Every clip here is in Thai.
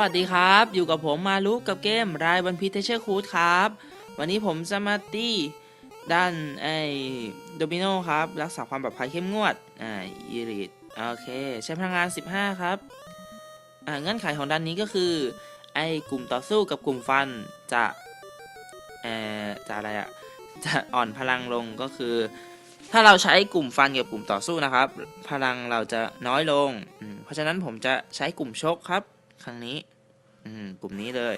วัสดีครับ อยู่กับผมมาลุกกับเกมรายวันพีเทเชอร์คูดครับ วันนี้ผมจะมาตีด้านไอ้โดมิโนครับ รักษาความปลอดภัยเข้มงวด อ่าอีริตโอเค ใช้พลังงาน 15 ครับ อ่าเงื่อนไขของด้านนี้ก็คือ ไอ้กลุ่มต่อสู้กับกลุ่มฟันจะเอ่อจะอะไรอะจะอ่อนพลังลงก็คือ ถ้าเราใช้กลุ่มฟันกับกลุ่มต่อสู้นะครับ พลังเราจะน้อยลง เพราะฉะนั้นผมจะใช้กลุ่มชกครับ ครั้งนี้ อืม กลุ่มนี้เลย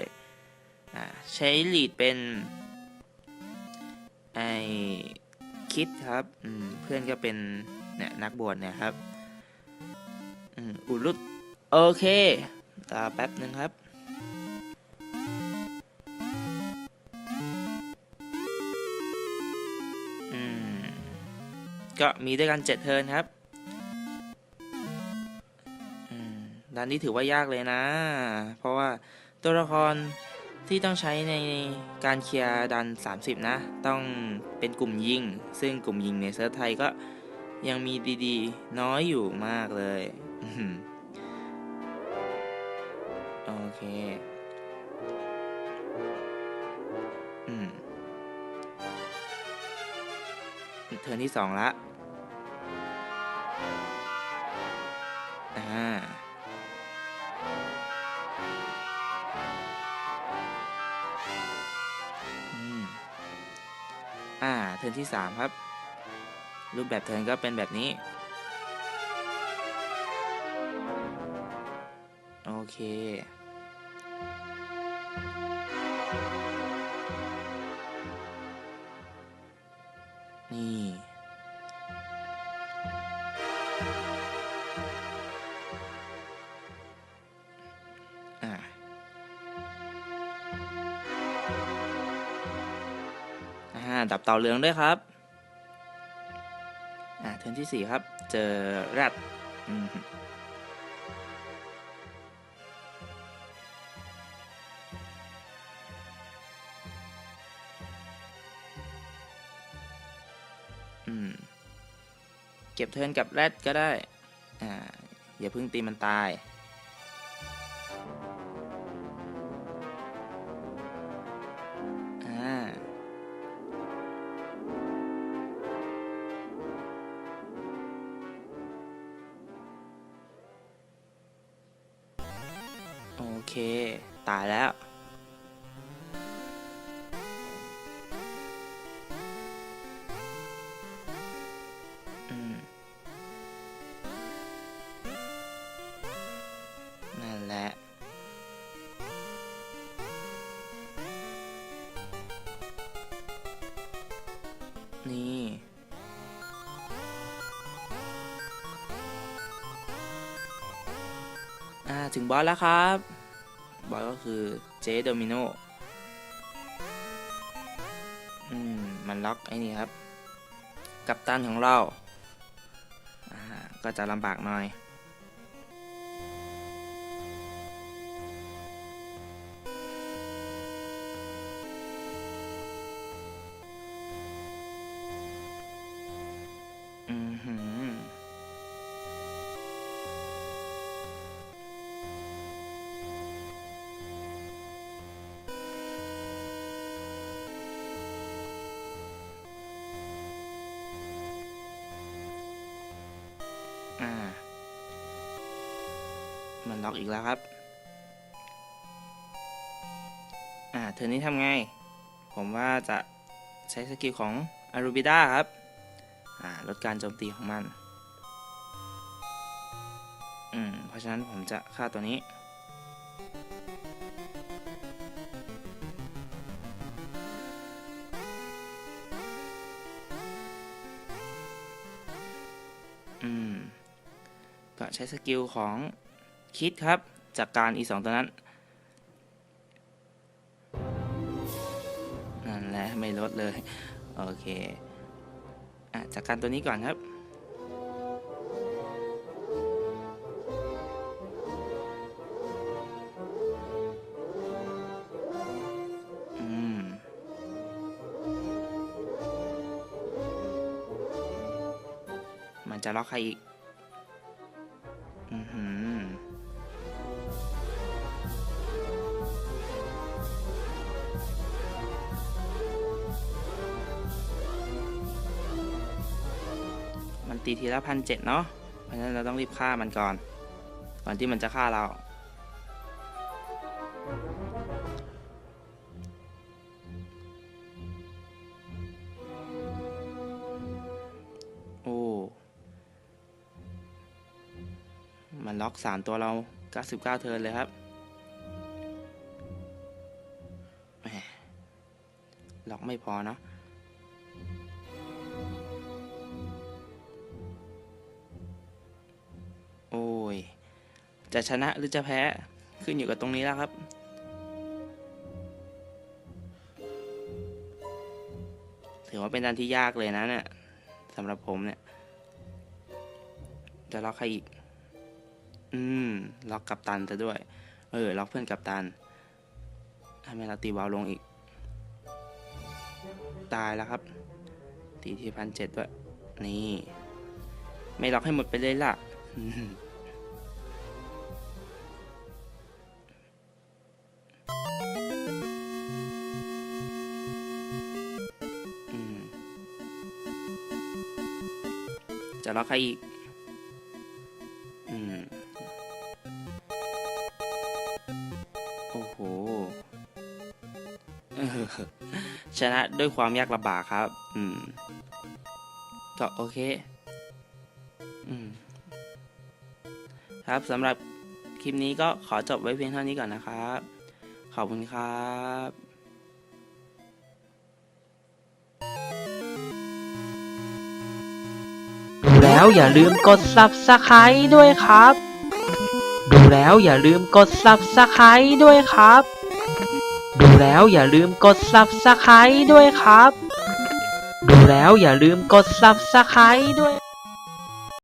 อ่า ใช้ลีดเป็น ไอคิดครับ อืม เพื่อนก็เป็นเนี่ยนักบวชเนี่ยครับ อืม อุลุตโอเครอแป๊บหนึ่งครับก็มีด้วยกันเจ็ดเทิร์นครับ ด้านนี้ถือว่ายากเลยนะ เพราะว่าตัวละครที่ต้องใช้ในการเคลียร์ดัน 30 นะ ต้องเป็นกลุ่มยิง ซึ่งกลุ่มยิงในเซิร์ฟไทยก็ยังมีดีๆ น้อยอยู่มากเลยโอเคอืมเทิร์นที่สองละ ทิร์นที่สามครับ รูปแบบเทิร์นก็เป็นแบบนี้ โอเคนี่ อ่าดับเต่าเหลืองด้วยครับอ่าเทิร์นที่สี่ครับ เจอแรดอืมเก็บเทิร์นกับแรดก็ได้ อ่า อย่าเพิ่งตีมันตาย เค ตายแล้ว อืม นั่นแหละ นี่ อ่า ถึงบอสแล้วครับ บอสก็คือเจโดมิโนอืม มันล็อกไอ้นี่ครับ กับตันของเราอ่าก็จะลำบากหน่อย มันล็อกอีกแล้วครับ อ่าเทอนนี้ทำไง ผมว่าจะใช้สกิลของอารูบิด้าครับ อ่า ลดการโจมตีของมัน อืม เพราะฉะนั้นผมจะฆ่าตัวนี้ อืม ก็ใช้สกิลของ คิดครับ จากการอีสองตัวนั้น นั่นแหละไม่ลดเลย โอเคอะจากการตัวนี้ก่อนครับอืมมันจะล็อกใครอีก อือหือ ตีทีละพันเจ็ดเนาะ เพราะฉะนั้นเราต้องรีบฆ่ามันก่อน ก่อนที่มันจะฆ่าเรา โอ้ มันล็อกสามตัวเรา 99 เทิร์นเลยครับแหมล็อกไม่พอเนาะ จะชนะหรือจะแพ้ขึ้นอยู่กับตรงนี้แล้วครับ ถือว่าเป็นดันที่ยากเลยนะเนี่ยสำหรับผมเนี่ย จะล็อกใครอีก อืม ล็อกกับตันซะด้วย เออ ล็อกเพื่อนกับตันทำไมเราตีเบาลงอีก ตายแล้วครับ ตีที่พันเจ็ดด้วย นี่ ไม่ล็อกให้หมดไปเลยล่ะ จะล็อกใครอีก อืม โอ้โห ชนะด้วยความยากลำบากครับ อืมก็โอเค อืม ครับสำหรับคลิปนี้ก็ขอจบไว้เพียงเท่านี้ก่อนนะครับ ขอบคุณครับ แล้วอย่าลืมกด subscribe ด้วยครับ ดูแล้วอย่าลืมกด subscribe ด้วยครับ ดูแล้วอย่าลืมกด subscribe ด้วยครับ ดูแล้วอย่าลืมกด subscribe ด้วย